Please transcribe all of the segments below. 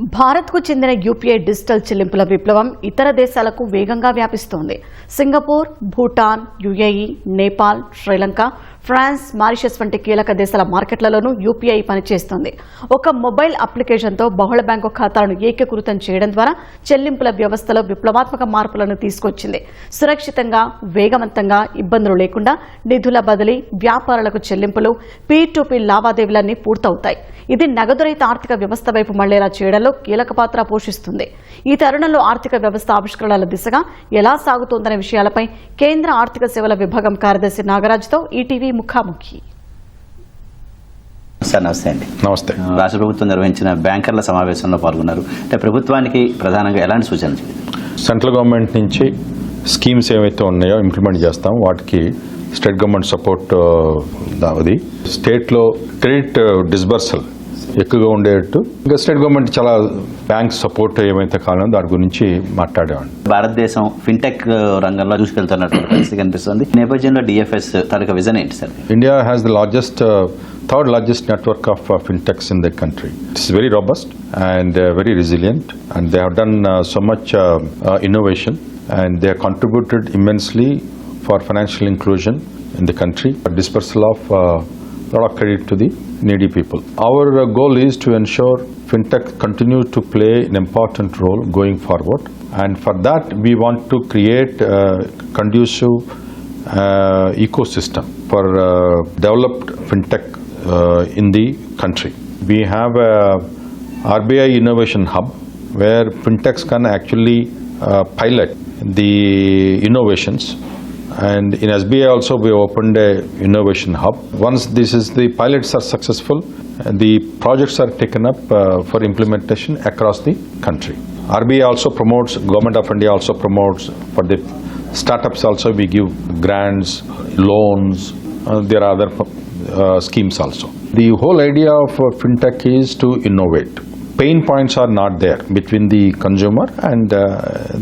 భారత్కు చెందిన UPI digital చెల్లింపుల విప్లవం ఇతర దేశాలకు వేగంగా వ్యాపిస్తోంది. Singapore Bhutan UAE Nepal Sri Lanka France Mauritius వంటి కీలక దేశాల మార్కెట్లలోనూ యూపీఐ పనిచేస్తుంది. ఒక మొబైల్ అప్లికేషన్తో బహుళ బ్యాంకు ఖాతాలను ఏకీకృతం చేయడం ద్వారా చెల్లింపుల వ్యవస్థలో విప్లవాత్మక మార్పులను తీసుకొచ్చింది. సురక్షితంగా వేగవంతంగా ఇబ్బందులు లేకుండా నిధుల బదిలీ వ్యాపారాలకు చెల్లింపులు పీ టు పీ లావాదేవీలన్నీ పూర్తవుతాయి. ఇది నగదురహిత ఆర్థిక వ్యవస్థ వైపు మళ్ళేలా చేయడంలో కీలక పాత్ర పోషిస్తుంది. ఈ తరుణంలో ఆర్థిక వ్యవస్థ ఆవిష్కరణల దిశగా ఎలా సాగుతోందనే విషయాలపై కేంద్ర ఆర్థిక సేవల విభాగం కార్యదర్శి నాగరాజ్తో ఈటీవీ ముఖాముఖి. సార్ నమస్తే అండి. నమస్తే. రాష్ట్ర ప్రభుత్వం నిర్వహించిన బ్యాంకర్ల సమావేశంలో పాల్గొన్నారు. అంటే ప్రభుత్వానికి ప్రధానంగా ఎలాంటి సూచనలు సెంట్రల్ గవర్నమెంట్ నుంచి స్కీమ్స్ ఏవైతే ఉన్నాయో ఇంప్లిమెంట్ చేస్తాం. వాటికి స్టేట్ గవర్నమెంట్ సపోర్ట్ అది స్టేట్లో క్రెడిట్ డిస్బర్సల్ ఎక్కువగా ఉండేటట్టు. ఇంకా స్టేట్ గవర్నమెంట్ చాలా బ్యాంక్ సపోర్ట్ ఏమైతే కాలం దాని గురించి మాట్లాడేవాడు భారతదేశం ఫిన్టెక్ రంగంలో చూసుకెళ్తున్నట్టు కనిపిస్తుంది. నేపథ్యంలో డిఎఫ్ఎస్ తనకు విజన్ ఏంటి sir? India has the largest third largest network of fintechs in the country it's very robust and very resilient and they have done so much innovation and they have contributed immensely for financial inclusion in the country disbursal of lot credit to the needy people. Our uh, goal is to ensure fintech continues to play an important role going forward, and for that we want to create uh, conducive uh, ecosystem for uh, developed fintech uh, in the country. We have a RBI Innovation Hub where fintechs can actually uh, pilot the innovations. And in SBI also we opened a innovation hub. Once this is the pilots are successful, the projects are taken up uh, for implementation across the country. RBI also promotes, Government of India also promotes for the startups also we give grants, loans, uh, there are other uh, schemes also. The whole idea of uh, fintech is to innovate. Pain points are not there between the consumer and uh,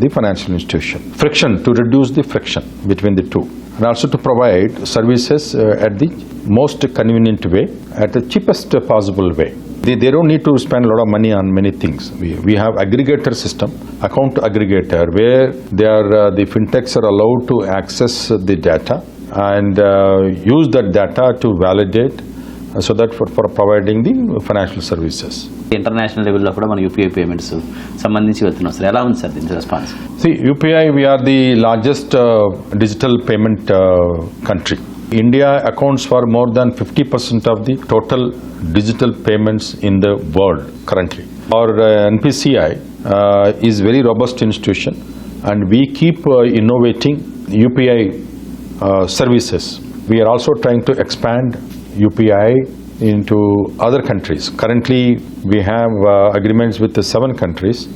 the financial institution. Friction, to reduce the friction between the two. And also to provide services uh, at the most convenient way, at the cheapest possible way. They, they don't need to spend a lot of money on many things. We, we have aggregator system, account aggregator, where they are, uh, the fintechs are allowed to access the data and uh, use that data to validate so that for, for providing the financial services. International లెవెల్లో కూడా మన UPI payments సంబంధించి వెళ్తున్నాం sir ఎలా ఉంది sir దీని response See, UPI, we are the largest uh, digital payment uh, country. India accounts for more than 50% of the total digital payments in the world currently. Our uh, NPCI uh, is very robust institution and we keep uh, innovating UPI uh, services. We are also trying to expand UPI into other countries. Currently, we have uh, agreements with the seven countries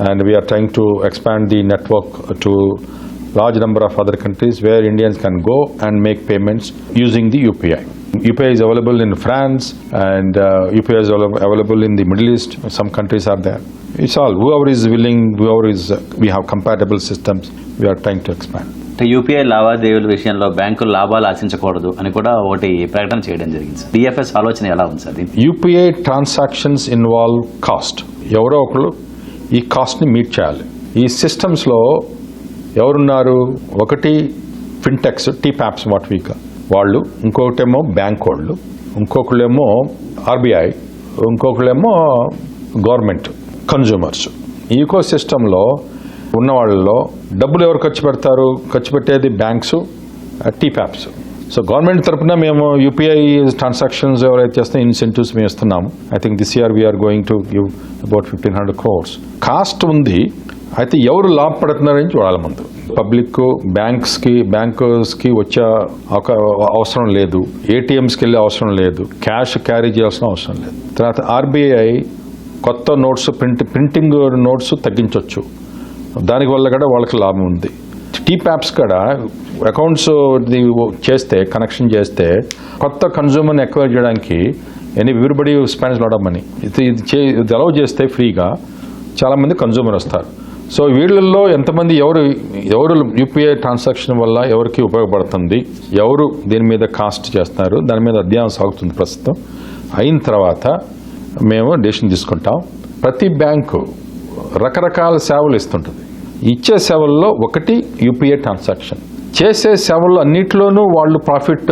and we are trying to expand the network to large number of other countries where Indians can go and make payments using the UPI. UPI is available in France and uh, UPI is available in the Middle East. Some countries are there. It's all whoever is willing, whoever is. Uh, we have compatible systems. We are trying to expand. అంటే UPI లావాదేవీల విషయంలో బ్యాంకులు లాభాలు ఆశించకూడదు అని కూడా ఒకటి ప్రకటన చేయడం జరిగింది డిఎఫ్ఎస్ ఆలోచన ఎలా ఉంది sir UPI transactions involve cost. ఎవరో ఒకరు ఈ కాస్ట్ని మీట్ చేయాలి. ఈ సిస్టమ్స్లో ఎవరున్నారు? ఒకటి fintechs tea paps what week వాళ్ళు ఇంకొకటేమో బ్యాంక్ వాళ్ళు ఇంకొకళ్ళేమో ఆర్బీఐ ఇంకొకళ్ళేమో గవర్నమెంట్ కన్జ్యూమర్స్ ఈకో సిస్టంలో ఉన్న వాళ్ళలో డబ్బులు ఎవరు ఖర్చు పెడతారు? ఖర్చు పెట్టేది బ్యాంక్స్ టీప్యాప్స్ సో గవర్నమెంట్ తరఫున మేము యూపీఐ ట్రాన్సాక్షన్స్ ఎవరైతే చేస్తే ఇన్సెంటివ్స్ మేము ఇస్తున్నాము. I think this year we're going to give about fifteen hundred crores cost ఉంది. అయితే ఎవరు లాభపడుతున్నారని చూడాలి ముందు. పబ్లిక్ బ్యాంక్స్కి బ్యాంకర్స్కి వచ్చే ఒక అవసరం లేదు. ఏటీఎంస్కి వెళ్ళే అవసరం లేదు. క్యాష్ క్యారీ చేయాల్సిన అవసరం లేదు. తర్వాత ఆర్బీఐ కొత్త నోట్స్ ప్రింట్ ప్రింటింగ్ నోట్స్ తగ్గించవచ్చు దానివల్ల కూడా వాళ్ళకి లాభం ఉంది. టీ ప్యాప్స్ కూడా అకౌంట్స్ చేస్తే కనెక్షన్ చేస్తే కొత్త కన్జ్యూమర్ని ఎక్వైర్ చేయడానికి any everybody spends lot of money ఇది ఇది చే ఇది అలౌ చేస్తే ఫ్రీగా చాలామంది కన్జ్యూమర్ వస్తారు. సో వీళ్ళల్లో ఎంతమంది ఎవరు ఎవరు యూపీఐ ట్రాన్సాక్షన్ వల్ల ఎవరికి ఉపయోగపడుతుంది ఎవరు దీని మీద కాస్ట్ చేస్తున్నారు దాని మీద అధ్యయనం సాగుతుంది ప్రస్తుతం. అయిన తర్వాత మేము డెసిషన్ తీసుకుంటాం. ప్రతి బ్యాంకు రకరకాల సేవలు ఇస్తుంటుంది. ఇచ్చే సేవల్లో ఒకటి యూపీఐ ట్రాన్సాక్షన్. చేసే సేవలు అన్నిటిలోనూ వాళ్ళు ప్రాఫిట్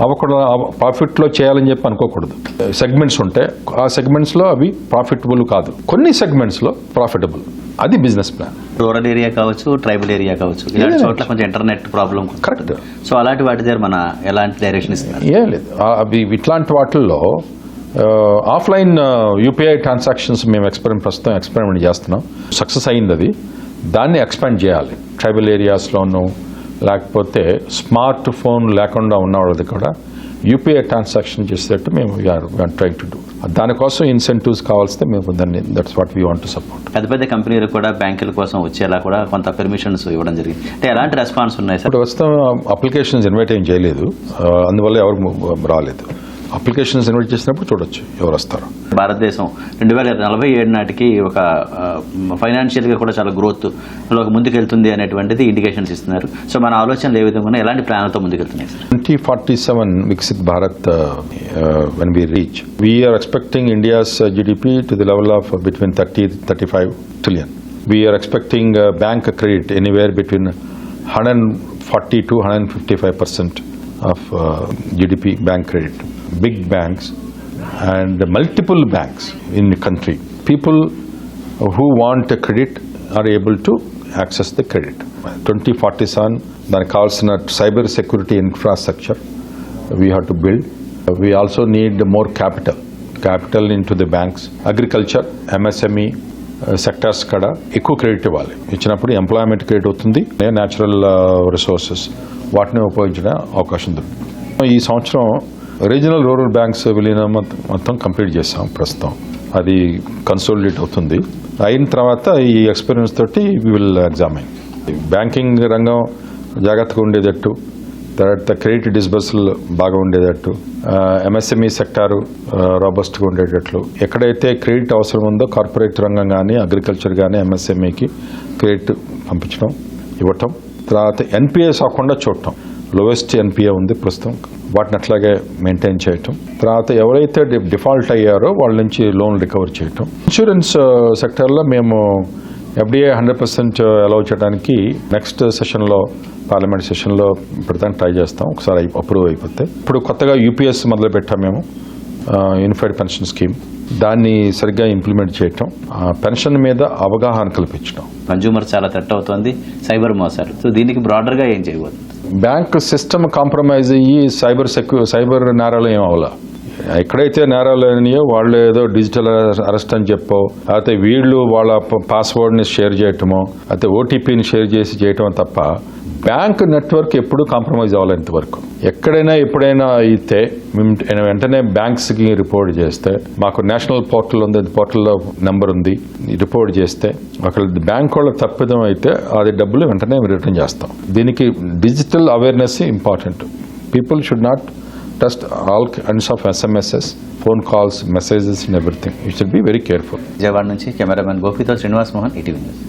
అవ్వకుండా ప్రాఫిట్లో చేయాలని చెప్పి అనుకోకూడదు. సెగ్మెంట్స్ ఉంటే ఆ సెగ్మెంట్స్లో అవి ప్రాఫిటబుల్ కాదు. కొన్ని సెగ్మెంట్స్లో ప్రాఫిటబుల్. అది బిజినెస్ ప్లాన్. రూరల్ ఏరియా కావచ్చు ట్రైబల్ ఏరియా కావచ్చు ఇలాంటి. చోట్ల కొంచెం ఇంటర్నెట్ ప్రాబ్లం Correct. సో అలాంటి వాటి దగ్గర మన ఎలాంటి డైరెక్షన్ ఇస్తున్నారు? ఏం లేదు. అవి ఇట్లాంటి వాటిల్లో ఆఫ్లైన్ యూపీఐ ట్రాన్సాక్షన్స్ మేము ఎక్స్పెరిమెంట్ ప్రస్తుతం ఎక్స్పెరిమెంట్ చేస్తున్నాం. సక్సెస్ అయింది అది. దాన్ని ఎక్స్పాండ్ చేయాలి. ట్రైబల్ ఏరియాస్లోనూ లేకపోతే స్మార్ట్ ఫోన్ లేకుండా ఉన్న వాళ్ళది కూడా యూపీఐ ట్రాన్సాక్షన్ చేసేటట్టు మేము ట్రైంగ్ టు డూ దానికోసం ఇన్సెంటివ్స్ కావాల్స్తే మేము దాన్ని that's what we want to support పెద్ద పెద్ద కంపెనీలు కూడా బ్యాంకుల కోసం వచ్చేలా కూడా కొంత పెర్మిషన్స్ ఇవ్వడం జరిగింది. అంటే ఎలాంటి రెస్పాన్స్ ఉన్నాయి సార్? ప్రస్తుతం అప్లికేషన్స్ ఇన్వైట్ ఏం చేయలేదు. అందువల్ల ఎవరు రాలేదు. అప్లికేషన్స్ ఇన్వైట్ చేసినప్పుడు చూడొచ్చు ఎవరు వస్తారు. భారతదేశం రెండు వేల నలభై ఏడు నాటికి ఒక ఫైనాన్షియల్గా కూడా చాలా గ్రోత్ ముందుకెళ్తుంది అనేటువంటిది ఇండికేషన్స్ ఇస్తున్నారు. సో మన ఆలోచనలు ఏ విధంగా ఎలాంటి ప్లాన్లతో ముందుకెళ్తున్నాయి sir? Twenty forty seven Viksit Bharat when we reach we're expecting India's GDP to the level of between thirty thirty five trillion we're expecting bank credit anywhere between hundred forty to hundred fifty five percent of uh, GDP bank credit. Big banks and multiple banks in the country. People who want a credit are able to access the credit. 2047 దానికి కావాల్సిన cyber security infrastructure we have to build we also need more capital capital into the banks agriculture MSME sectors కాడ ఎక్కువ credit ఇవ్వాలి ఇచ్చినప్పుడు employment create అవుతుంది natural resources uh, వాటిని ఉపయోగించడం అవకాశం దొరుకుతుంది ఈ సంవత్సరం రీజనల్ రూరల్ బ్యాంక్స్ విలీనం మొత్తం- కంప్లీట్ చేస్తాం ప్రస్తుతం. అది కన్సోలిడేట్ అవుతుంది. అయిన తర్వాత ఈ ఎక్స్పీరియన్స్ తోటి విల్ ఎగ్జామిన్ బ్యాంకింగ్ రంగం జాగ్రత్తగా ఉండేటట్టు తర్వాత క్రెడిట్ డిస్బర్సల్ బాగా ఉండేటట్టు ఎంఎస్ఎంఈ సెక్టారు రాబస్ట్గా ఉండేటట్లు. ఎక్కడైతే క్రెడిట్ అవసరం ఉందో కార్పొరేట్ రంగం కానీ అగ్రికల్చర్ కానీ ఎంఎస్ఎంఈకి క్రెడిట్ పంపించడం ఇవ్వటం. తర్వాత ఎన్పిఏ కాకుండా చూడటం. లోయెస్ట్ ఎన్పిఏ ఉంది ప్రస్తుతం. వాటిని అట్లాగే మెయింటైన్ చేయటం. తర్వాత ఎవరైతే డిఫాల్ట్ అయ్యారో వాళ్ళ నుంచి లోన్ రికవర్ చేయటం. ఇన్సూరెన్స్ సెక్టర్లో uh, మేము ఎఫ్డీఏ హండ్రెడ్ పర్సెంట్ అలౌ చేయడానికి నెక్స్ట్ సెషన్లో పార్లమెంట్ సెషన్లో పెడతానికి ట్రై చేస్తాం. ఒకసారి అప్రూవ్ అయిపోతే. ఇప్పుడు కొత్తగా యూపీఎస్ మొదలు పెట్టాం మేము. యూనిఫైడ్ పెన్షన్ స్కీమ్ దాన్ని సరిగ్గా ఇంప్లిమెంట్ చేయటం ఆ, పెన్షన్ మీద అవగాహన కల్పించడం కన్జ్యూమర్ చాలా థ్రెట్ అవుతోంది సైబర్ మోసాలు. సో దీనికి బ్రాడర్గా ఏం చేయబోతుంది బ్యాంక్ సిస్టమ్ కాంప్రమైజ్ అయ్యి సైబర్ సెక్యూ సైబర్ నేరాలు ఏం అవలా ఎక్కడైతే నేరాలు అయినాయో వాళ్ళు ఏదో డిజిటల్ అరెస్ట్ అని చెప్పో లేకపోతే వీళ్ళు వాళ్ళ పాస్వర్డ్ని షేర్ చేయటమో అయితే ఓటీపీని షేర్ చేసి చేయటం తప్ప బ్యాంక్ నెట్వర్క్ ఎప్పుడు కాంప్రమైజ్ అవ్వాలి ఇంతవరకు. ఎక్కడైనా ఎప్పుడైనా అయితే మేము వెంటనే బ్యాంక్స్కి రిపోర్ట్ చేస్తే మాకు నేషనల్ పోర్టల్ ఉంది పోర్టల్లో నెంబర్ ఉంది రిపోర్ట్ చేస్తే అక్కడ బ్యాంక్ వాళ్ళకి తప్పిదం అయితే అది డబ్బులు వెంటనే రిటర్న్ చేస్తాం. దీనికి digital awareness important. People should not trust all kinds of SMSs phone calls messages and everything you should be very careful Vijayawada నుంచి కెమెరామెన్ గోపితో శ్రీనివాస్ మోహన్ ఈటీవీ న్యూస్